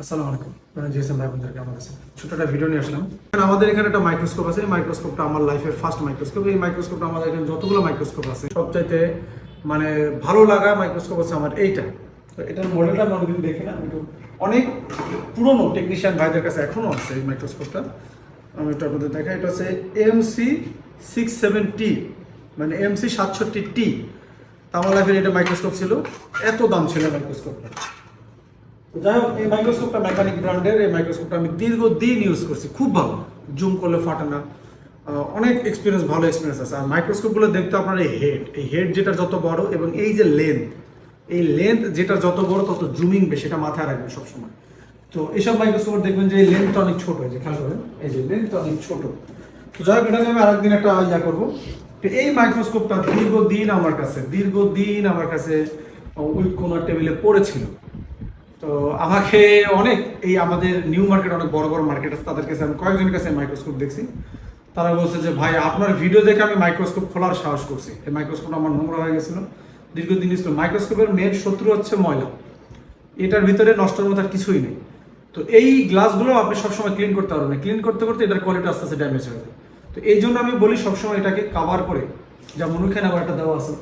আসসালামু আলাইকুম। মানে জিএসএম ভাই বোনদেরকে আমার কাছে ছোট একটা ভিডিও নিয়ে আসলাম। আমাদের এখানে একটা মাইক্রোস্কোপ আছে। এই মাইক্রোস্কোপটা আমার লাইফের ফার্স্ট মাইক্রোস্কোপ এই মাইক্রোস্কোপটা আমাদের এখানে যতগুলো মাইক্রোস্কোপ আছে, সবচাইতে মানে ভালো লাগা মাইক্রোস্কোপ আছে আমার এইটা। তো এটার মডেলটা আমি অনেকদিন দেখি না। একটু অনেক পুরনো টেকনিশিয়ান ভাইদের কাছে এখনও আছে এই মাইক্রোস্কোপটা আমি একটু আপনাদের দেখাই। এটা হচ্ছে এমসি সিক্স সেভেন টি মানে এমসি সাতষট্টি টি আমার লাইফের এটা মাইক্রোস্কোপ ছিল। এত দাম ছিল মাইক্রোস্কোপটা তো যাই হোক, এই মাইক্রোস্কোপটা মেকানিক ব্র্যান্ডের এই মাইক্রোস্কোপটা আমি দীর্ঘদিন ইউজ করছি। খুব ভালো জুম করলে ফাটে না। অনেক এক্সপিরিয়েন্স ভালো এক্সপিরিয়েন্স আছে। আর মাইক্রোস্কোপগুলো দেখতে এই হেড এই হেড যেটা যত বড় এবং এই যে লেন্থ এই লেন্থ যেটা যত তত মাথায় সবসময়। তো এইসব মাইক্রোস্কোপ দেখবেন যে লেন্থটা অনেক যে খেয়াল এই যে লেন্থটা অনেক ছোট। তো যাই হোক এটা আমি একটা করব। তো এই মাইক্রোস্কোপটা দীর্ঘদিন আমার কাছে, দীর্ঘদিন আমার কাছে টেবিলে পড়েছিল। তো আমাকে অনেক এই আমাদের নিউ মার্কেট অনেক বড় বড় মার্কেট আছে তাদের কাছে আমি কয়েকজনের কাছে মাইক্রোস্কোপ দেখছি। তারা বলছে যে, ভাই, আপনার ভিডিও দেখে আমি মাইক্রোস্কোপ খোলার সাহস করছি। এই মাইক্রোস্কোপ আমার নোংরা হয়ে গেছিল। দীর্ঘদিন ছিল। মাইক্রোস্কোপের মেন শত্রু হচ্ছে ময়লা। এটার ভিতরে নষ্টের মতো আর কিছুই নেই। তো এই গ্লাসগুলো আপনি সবসময় ক্লিন করতে পারবেন না। ক্লিন করতে করতে এটার কোয়ালিটি আস্তে আস্তে ড্যামেজ হয়ে যায়। তো এই জন্য আমি বলি সবসময় এটাকে কাভার করে যেমন ওইখানে আবার একটা দেওয়া আছে।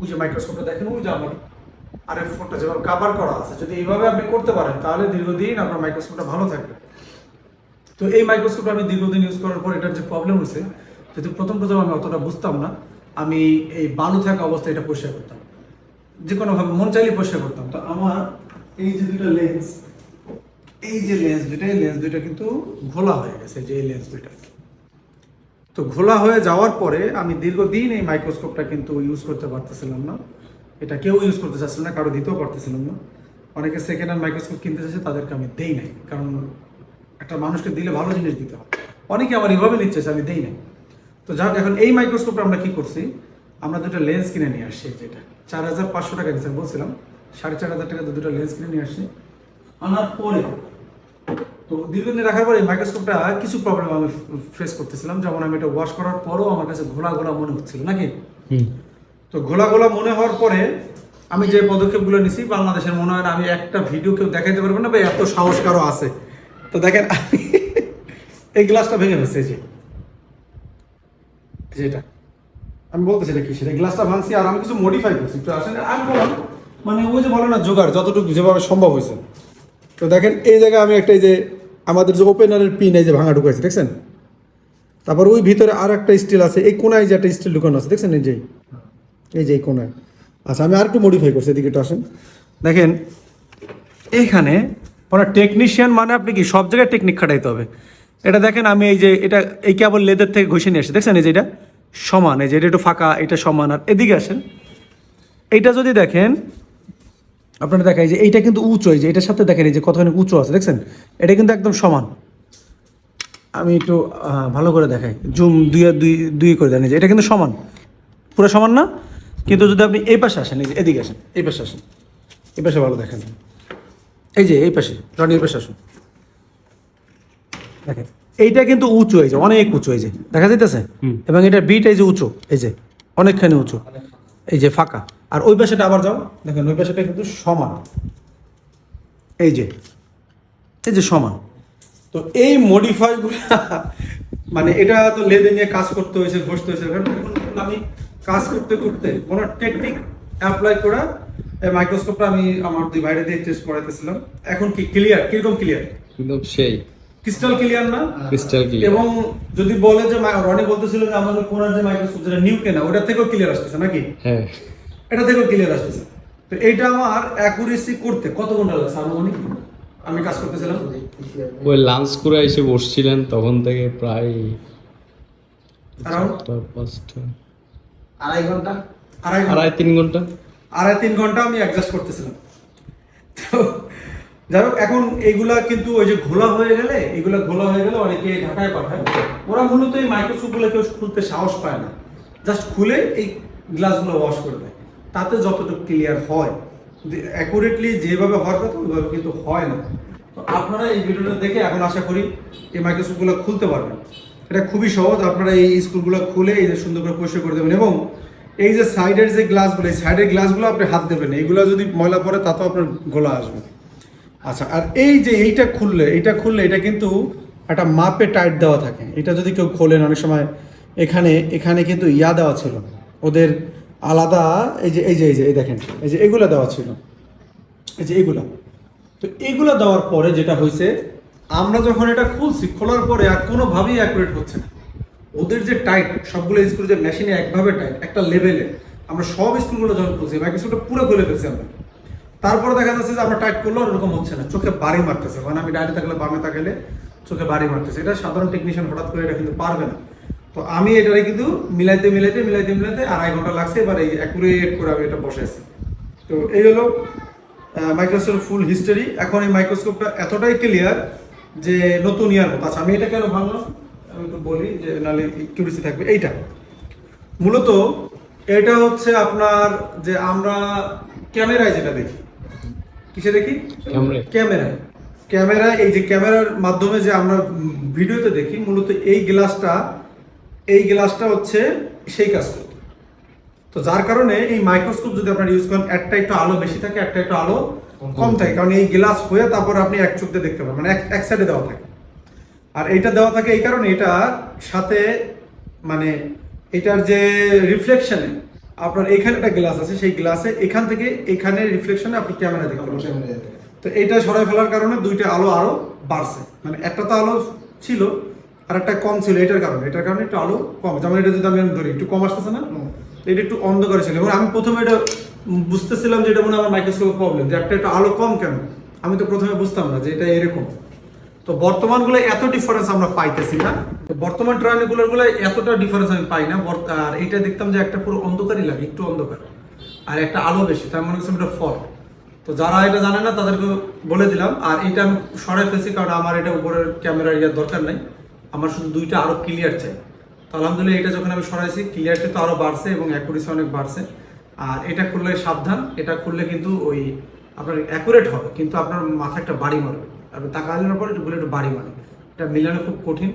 ওই যে মাইক্রোস্কোপটা দেখেন, ওই যে আমার আর এফ ফোনটা কাভার করা আছে, যদি এইভাবে আপনি করতে পারেন, তাহলে দীর্ঘদিন আপনার মাইক্রোস্কোপটা ভালো থাকবে। তো এই মাইক্রোস্কোপটা আমি দীর্ঘদিন ইউজ করার পর এটার যে প্রবলেম হয়েছে যদি প্রথম প্রথম আমি অতটা বুঝতাম না, আমি এই বালু থাকা অবস্থায় এটা পরিষ্কার করতাম। যে কোনোভাবে মন চাইলে পরিষ্কার করতাম। তো আমার এই যে দুটো লেন্স এই যে লেন্স দুটো এই লেন্স দুটো কিন্তু ঘোলা হয়ে গেছে যে এই লেন্স দুটো তো ঘোলা হয়ে যাওয়ার পরে আমি দীর্ঘদিন এই মাইক্রোস্কোপটা কিন্তু ইউজ করতে পারতেছিলাম না। এটা কেউ ইউজ করতে চাচ্ছিল না কারও দিতেও পারতেছিলাম না। অনেকে সেকেন্ড হ্যান্ড মাইক্রোস্কোপ কিনতে চাইছে তাদেরকে আমি দেই নাই কারণ একটা মানুষকে দিলে ভালো জিনিস দিতে হয় অনেকে আমার এইভাবে নিচ্ছে আমি দেই নাই। তো হোক, এখন এই মাইক্রোস্কোপটা আমরা কি করছি? আমরা দুটো লেন্স কিনে নিয়ে আসছি যেটা চার হাজার পাঁচশো টাকা নিয়েছে বলছিলাম সাড়ে চার হাজার টাকা দুটো লেন্স কিনে নিয়ে আসছি। আনার পরে তো দীর্ঘদিন রাখার পরে মাইক্রোস্কোপটা কিছু প্রবলেম আমি ফেস করতেছিলাম যেমন আমি এটা ওয়াশ করার পরও আমার কাছে ঘোলা ঘোলা মনে হচ্ছিল নাকি? তো ঘোলা ঘোলা মনে হওয়ার পরে আমি যে পদক্ষেপগুলো নিছি, বাংলাদেশের মনে হয় না আমি একটা ভিডিও কেউ দেখাইতে পারব না, বা এত সাহস কারও আছে। তো দেখেন, আমি এই গ্লাসটা ভেঙে ফেলছি যে। এই যে এটা। আমি বলতেছি এটা কি, সেটা গ্লাসটা ভাঙছি, আর আমি কিছু মডিফাই করছি। একটু আসেন আমি বললাম মানে ওই যে বলো না, জোগাড়, যতটুকু যেভাবে সম্ভব হয়েছে। তো দেখেন, এই জায়গায় আমি একটা এই যে, আমাদের যে ওপেনারের পিন এই যে ভাঙা ঢুকাইছি, দেখছেন? তারপর ওই ভিতরে আর একটা স্টিল আছে, এই কোনায় যে একটা স্টিল ঢুকানো আছে, দেখছেন এই যে? এই যে কোনায় আচ্ছা আমি আর একটু মডিফাই করছি, এদিকে একটু আসেন। দেখেন, এইখানে ওরা টেকনিশিয়ান মানে আপনি কি, সব জায়গায় টেকনিক খাটাইতে হবে। এটা দেখেন, আমি এই যে, এটা এই কেবল লেদার থেকে ঘষে নিয়ে আসি, দেখছেন? এই যে এটা সমান, এই যে এটা একটু ফাঁকা, এটা সমান, আর এদিকে আসেন। এইটা যদি দেখেন, আপনারা দেখাই যে এইটা কিন্তু উঁচু, এই যে এটার সাথে দেখেন, এই যে কতখানি উঁচু আছে, দেখছেন? এটা কিন্তু একদম সমান। আমি একটু ভালো করে দেখাই। জুম দুই দুই দুই করে দেন এটা কিন্তু সমান। পুরো সমান না? কিন্তু যদি আপনি এই পাশে আসেন এদিকে আসেন এই পাশে আসেন এই পাশে ভালো দেখেন। এই যে এই পাশে রনির পাশে আসুন। দেখেন এইটা কিন্তু উঁচু এই যে অনেক উঁচু এই যে দেখা যাইতেছে? এবং এটা বিট এই যে উঁচু এই যে অনেকখানি উঁচু এই যে ফাঁকা। আর ওই পাশেটা আবার যাও দেখেন ওই পাশেটা কিন্তু সমান। এই যে এই যে সমান। তো এই মডিফাইগুলো মানে এটা তো লেদে নিয়ে কাজ করতে হয়েছে ঘষতে হয়েছে আমি কাজ করতে করতে কোনো টেকনিক অ্যাপ্লাই করা এই মাইক্রোস্কোপটা আমি আমার দুই বাইরে দিয়ে টেস্ট করাইতেছিলাম। এখন কি ক্লিয়ার কীরকম ক্লিয়ার একদম সেই। ক্রিস্টাল ক্লিয়ার না? ক্রিস্টাল ক্লিয়ার এবং যদি বলে যে রনি বলতেছিল যে আমাদের কোনার যে মাইক্রোস্কোপ যেটা নিউ কেনা ওটা থেকেও ক্লিয়ার আসতেছে নাকি? হ্যাঁ। এটা থেকেও ক্লিয়ার আসতেছে। তো এইটা আমার অ্যাকুরেসি করতে কত ঘণ্টা লাগছে আনুমানিক? আমি কাজ করতেছিলাম। ওই লাঞ্চ করে এসে বসছিলেন তখন থেকে প্রায়? চারটা, পাঁচটা। আড়াই ঘণ্টা? আড়াই আড়াই তিন ঘণ্টা। আড়াই তিন ঘণ্টা আমি অ্যাডজাস্ট করতেছিলাম। তো যাই হোক এখন এইগুলা কিন্তু ওই যে ঘোলা হয়ে গেলে এগুলা ঘোলা হয়ে গেলে অনেকে ঢাকায় পাঠায়। ওরা মূলত এই মাইক্রোস্কোপগুলো কেউ খুলতে সাহস পায় না। জাস্ট খুলে এই গ্লাসগুলো ওয়াশ করে দেয়। তাতে যতটুকু ক্লিয়ার হয়। অ্যাকুরেটলি যেভাবে হওয়ার কথা ওইভাবে কিন্তু হয় না। তো আপনারা এই ভিডিওটা দেখে এখন আশা করি এই মাইক্রোস্কোপগুলো খুলতে পারবেন। এটা খুবই সহজ। আপনারা এই স্কুলগুলো খুলে এই সুন্দর করে পরিষ্কার করে দেবেন এবং এই যে সাইডের যে গ্লাসগুলো, এই সাইডের গ্লাসগুলো আপনি হাত দেবেন এইগুলো যদি ময়লা পড়ে, তাতেও আপনার গোলা আসবে। আচ্ছা আর এই যে এইটা খুললে এইটা খুললে এটা কিন্তু একটা মাপে টাইট দেওয়া থাকে। এটা যদি কেউ খোলেন, অনেক সময় এখানে এখানে কিন্তু ইয়া দেওয়া ছিল। ওদের আলাদা, এই যে এই যে এই যে, এই দেখেন, এই যে এগুলো দেওয়া ছিল। এই যে এগুলা। তো এগুলো দেওয়ার পরে যেটা হয়েছে, আমরা যখন এটা খুলছি, খোলার পরে আর কোনোভাবেই অ্যাকুরেট হচ্ছে না। ওদের যে টাইট সবগুলো স্ক্রু যে মেশিনে একভাবে টাইট একটা লেভেলে আমরা সব স্ক্রুগুলো যখন খুলছি মাইক্রোস্কোপটা পুরো খুলে ফেলছি আমরা। তারপরে দেখা যাচ্ছে যে আমরা টাইট করলেও ওরকম হচ্ছে না, চোখে বাড়ি মারতেছে। মানে আমি ডাইনে থাকলে বামে থাকলে চোখে বাড়ি মারতেছে। এটা সাধারণ টেকনিশিয়ান হঠাৎ করে এটা কিন্তু পারবে না। তো আমি এটারে কিন্তু মিলাইতে মিলাইতে মিলাইতে মিলাইতে আড়াই ঘণ্টা লাগছে, এবার এই অ্যাকুরেট করে আমি এটা বসেছি তো এই হলো মাইক্রোস্কোপ ফুল হিস্টোরি এখন এই মাইক্রোস্কোপটা এতটাই ক্লিয়ার যে নতুন ইয়ার মতো আচ্ছা আমি এটা কেন ভাঙলাম? একটু বলি যে নাহলে কিউরিসি থাকবে। এইটা। মূলত এটা হচ্ছে আপনার যে আমরা ক্যামেরায় যেটা দেখি। কিসে দেখি? ক্যামেরায়। ক্যামেরা এই যে ক্যামেরার মাধ্যমে যে আমরা ভিডিওতে দেখি মূলত এই গ্লাসটা এই গ্লাসটা হচ্ছে সেই কাজ করত তো যার কারণে এই মাইক্রোস্কোপ যদি আপনারা ইউজ করেন একটা একটু আলো বেশি থাকে একটা একটু আলো কম থাকে। কারণ এই গ্লাস হয়ে তারপর আপনি এক চোখ দিয়ে দেখতে পাবেন মানে এক- এক সাইডে দেওয়া থাকে। আর এইটা দেওয়া থাকে এই কারণে এটা সাথে মানে এটার যে রিফ্লেকশনে আপনার এখানে একটা গ্লাস আছে সেই গ্লাসে এখান থেকে এখানে রিফ্লেকশনে আপনি ক্যামেরা দেখতে পাচ্ছেন তো এইটা সরাই ফেলার কারণে দুইটা আলো আরও বাড়ছে। মানে একটা তো আলো ছিল আর একটা কম ছিল এটার কারণে। এটার কারণে একটু আলো কম। যেমন এটা যদি আমি ধরি একটু কম আসতেছে না? এটা একটু অন্ধকারে ছিল। এবং আমি প্রথমে এটা বুঝতেছিলাম যে এটা মনে হয় আমার মাইক্রোস্কোপের প্রবলেম যে একটা একটু আলো কম কেন? আমি তো প্রথমে বুঝতাম না যে এটা এরকম। তো বর্তমানগুলো এত ডিফারেন্স আমরা পাইতেছি না। বর্তমান ট্রায়াঙ্গুলারগুলো এতটা ডিফারেন্স আমি পাই না। আর এটা দেখতাম যে একটা পুরো অন্ধকারই লাগে, একটু অন্ধকার। আর একটা আলো বেশি, তার মনে হচ্ছে এটা ফল। তো যারা এটা জানে না, তাদেরকে বলে দিলাম। আর এটা আমি সরাই ফেলছি কারণ আমার এটা উপরের ক্যামেরার ইয়ার দরকার নাই। আমার শুধু দুইটা আরও ক্লিয়ার চাই। তো আলহামদুলিল্লাহ এটা যখন আমি সরাইছি ক্লিয়ারটা তো আরও বাড়ছে এবং অ্যাকুরেসি অনেক বাড়ছে। আর এটা খুললে সাবধান, এটা খুললে কিন্তু ওই আপনার অ্যাকুরেট হবে, কিন্তু আপনার মাথা একটা বাড়ি মারবে। আপনি তাকালের পর একটু একটু বাড়ি মারে এটা মিলানো খুব কঠিন।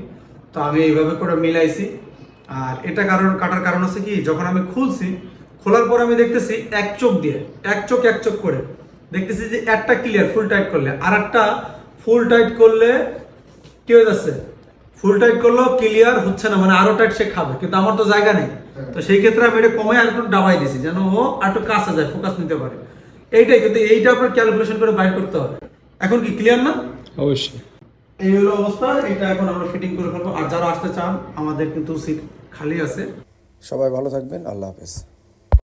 তো আমি এইভাবে করে মিলাইছি। আর এটা কারণ, কাটার কারণ হচ্ছে কি, যখন আমি খুলছি, খোলার পর আমি দেখতেছি এক চোখ দিয়ে, এক চোখ এক চোখ করে। দেখতেছি যে একটা ক্লিয়ার ফুল টাইট করলে। আর একটা ফুল টাইট করলে কি হয়ে যাচ্ছে? ফুল টাইট করলেও ক্লিয়ার হচ্ছে না মানে আরও টাইট সে খাবে। কিন্তু আমার তো জায়গা নেই। তো সেই ক্ষেত্রে আমি এটা কমে আর একটু ডাবাই দিছি যেন ও আর একটু কাছে যায় ফোকাস নিতে পারে। এইটাই, কিন্তু এইটা আপনার ক্যালকুলেশন করে বাইর করতে হবে। এখন কি ক্লিয়ার না? অবশ্যই। এই হলো অবস্থা এটা এখন আমরা ফিটিং করে ফেলব। আর যারা আসতে চান আমাদের কিন্তু সিট খালি আছে। সবাই ভালো থাকবেন আল্লাহ হাফেজ।